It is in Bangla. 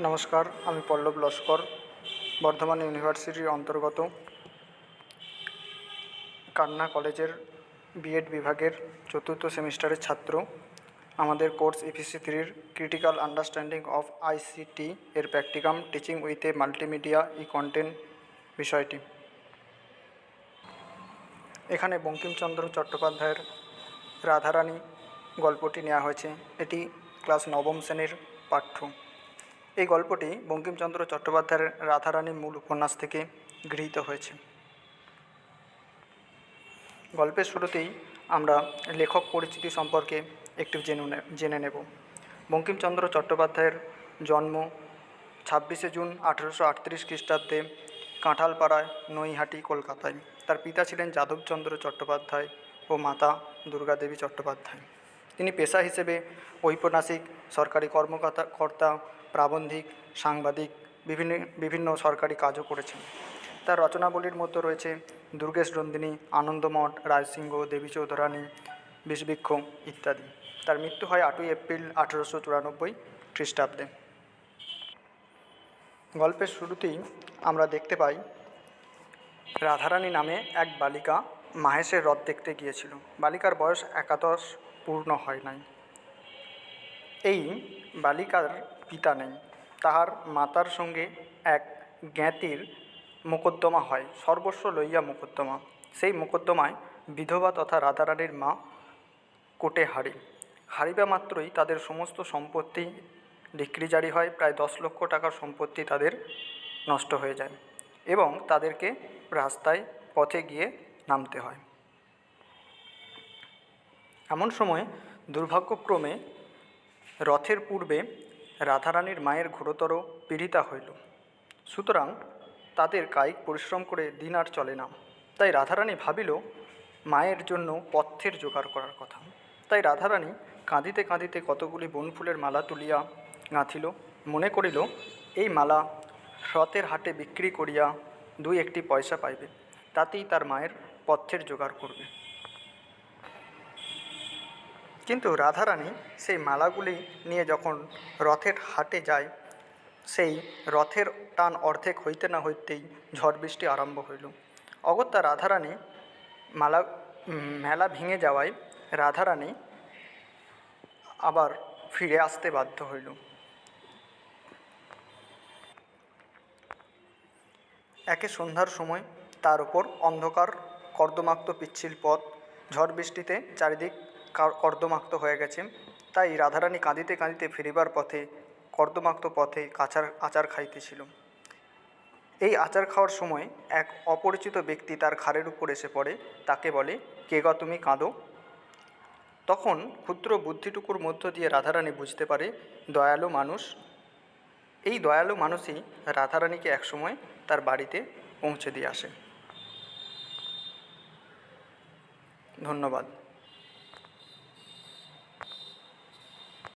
নমস্কার, আমি পল্লব লস্কর, বর্ধমান ইউনিভার্সিটির অন্তর্গত। কান্না কলেজের বিএড বিভাগের চতুর্থ সেমিস্টারের ছাত্র। আমাদের কোর্স ইপিসি থ্রির ক্রিটিক্যাল আন্ডারস্ট্যান্ডিং অফ আইসিটি এর practicum teaching with a multimedia e content বিষয়টি। এখানে বঙ্কিমচন্দ্র চট্টোপাধ্যায়ের রাধারানী গল্পটি নেওয়া হয়েছে। এটি ক্লাস নবম শ্রেণির পাঠ্য। এই গল্পটি বঙ্কিমচন্দ্র চট্টোপাধ্যায়ের রাধারানী মূল উপন্যাস থেকে গৃহীত হয়েছে। গল্পের শুরুতেই আমরা লেখক পরিচিতি সম্পর্কে একটু জেনে জেনে নেব। বঙ্কিমচন্দ্র চট্টোপাধ্যায়ের জন্ম ছাব্বিশে জুন আঠেরোশো আটত্রিশ খ্রিস্টাব্দে কাঁঠালপাড়ায়, নৈহাটি, কলকাতায়। তার পিতা ছিলেন যাদবচন্দ্র চট্টোপাধ্যায় ও মাতা দুর্গাদেবী চট্টোপাধ্যায়। তিনি পেশা হিসেবে ঔপন্যাসিক, সরকারি কর্মকর্তা কর্তা, প্রাবন্ধিক, সাংবাদিক, বিভিন্ন বিভিন্ন সরকারি কাজও করেছেন। তার রচনাবলীর মধ্যে রয়েছে দুর্গেশ নন্দিনী আনন্দমঠ রায়সিংহ, দেবী চৌধুরানী, বিষবৃক্ষ ইত্যাদি। তার মৃত্যু হয় আটই এপ্রিল আঠেরোশো চুরানব্বই খ্রিস্টাব্দে। গল্পের শুরুতেই আমরা দেখতে পাই রাধারানী নামে এক বালিকা মাহেশের রথ দেখতে গিয়েছিল বালিকার বয়স একাদশ, পূর্ণ হয় নাই। এই বালিকার পিতা নেই। তাহার মাতার সঙ্গে এক জ্ঞাতির মোকদ্দমা হয়। সর্বস্ব লইয়া মোকদ্দমা। সেই মোকদ্দমায় বিধবা তথা রাধারানীর মা কোটে হারি। হারিবা মাত্রই তাদের সমস্ত সম্পত্তি ডিক্রি জারি হয়। প্রায় দশ লক্ষ টাকার সম্পত্তি তাদের নষ্ট হয়ে যায় এবং তাদেরকে রাস্তায় পথে গিয়ে নামতে হয়। এমন সময় দুর্ভাগ্যক্রমে রথের পূর্বে রাধারানীর মায়ের ঘোরতর পীড়িতা হইল। সুতরাং তাদের কায়িক পরিশ্রম করে দিন আর চলে না। তাই রাধারানী ভাবিল, মায়ের জন্য পথ্যের জোগাড় করার কথা। তাই রাধারানী কাঁদিতে কাঁদিতে কতগুলি বনফুলের মালা তুলিয়া গাঁথিল। মনে করিল, এই মালা রথের হাটে বিক্রি করিয়া দুই একটি পয়সা পাইবে। তাতেই তার মায়ের পথ্যের জোগাড় করবে। কিন্তু রাধারানী সেই মালাগুলি নিয়ে যখন রথের হাটে যায়, সেই রথের টান অর্ধেক হইতে না হইতেই ঝড় বৃষ্টি আরম্ভ হইল। অগত্যা রাধারানী মালা মেলা ভেঙে যাওয়ায় রাধারানী আবার ফিরে আসতে বাধ্য হইল। একে সন্ধ্যার সময় তার উপর অন্ধকার কর্দমাক্ত পিচ্ছিল পথ। ঝড় বৃষ্টিতে চারিদিক কার- কর্দমাক্ত হয়ে গেছে। তাই রাধারানী কাঁদিতে কাঁদিতে ফিরিবার পথে, কর্দমাক্ত পথে কাচার আচার খাইতেছিল। এই আচার খাওয়ার সময় এক অপরিচিত ব্যক্তি তার ঘাড়ের উপর এসে পড়ে। তাকে বলে, কে গা তুমি? কাঁদো? তখন ক্ষুদ্র বুদ্ধিটুকুর মধ্য দিয়ে রাধারানী বুঝতে পারে, দয়ালু মানুষ। এই দয়ালু মানুষই রাধারানীকে একসময় তার বাড়িতে পৌঁছে দিয়ে আসে। ধন্যবাদ।